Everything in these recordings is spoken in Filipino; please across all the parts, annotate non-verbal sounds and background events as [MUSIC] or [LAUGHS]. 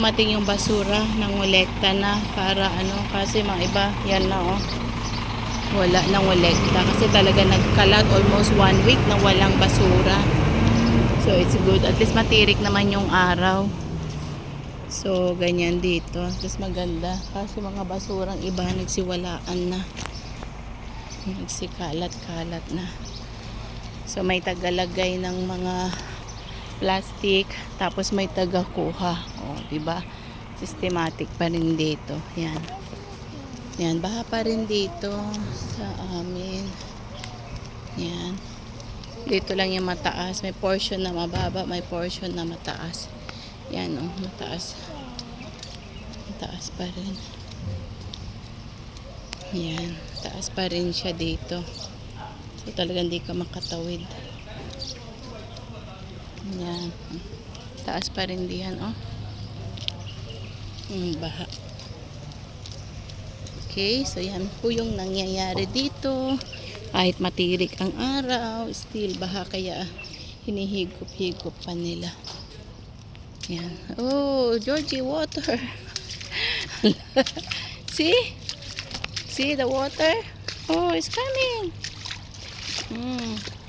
Mating yung basura ng ngolekta na para ano kasi mga iba yan na oh. Wala nang ngolekta kasi talaga nagkalat almost one week na walang basura. So it's good. At least matirik naman yung araw. So ganyan dito. Tapos maganda. Kasi mga basurang iba nagsiwalaan na. Nagsikalat-kalat na. So may tagalagay ng mga plastic tapos may tagakuha. Oh di ba systematic pa rin dito. Yan. Yan baha pa rin dito sa amin. Yan. Dito lang yung mataas. May portion na mababa may portion na mataas. Yan oh mataas. Mataas pa rin. Yan taas pa rin siya dito. So talagang hindi ka makatawid yan. Taas pa rin diyan, oh. Hmm, baha. Okay, so yan po yung nangyayari dito. Kahit matirik ang araw, still baha kaya hinihigop-higop pa nila. Yan. Oh, Georgie, water. [LAUGHS] See? See the water? Oh, it's coming. Hmm.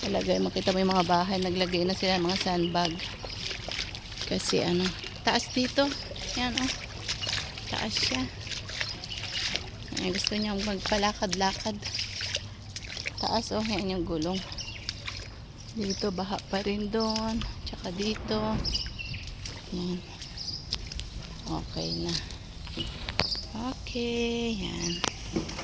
Talagay, makita mo yung mga bahay, naglagay na sila ng mga sandbag. Kasi ano, taas dito. Yan oh. Taas siya. Ay, gusto niya magpalakad-lakad. Taas oh, yan yung gulong. Dito, baha pa rin doon. Tsaka dito. Yan. Okay na. Okay, yan.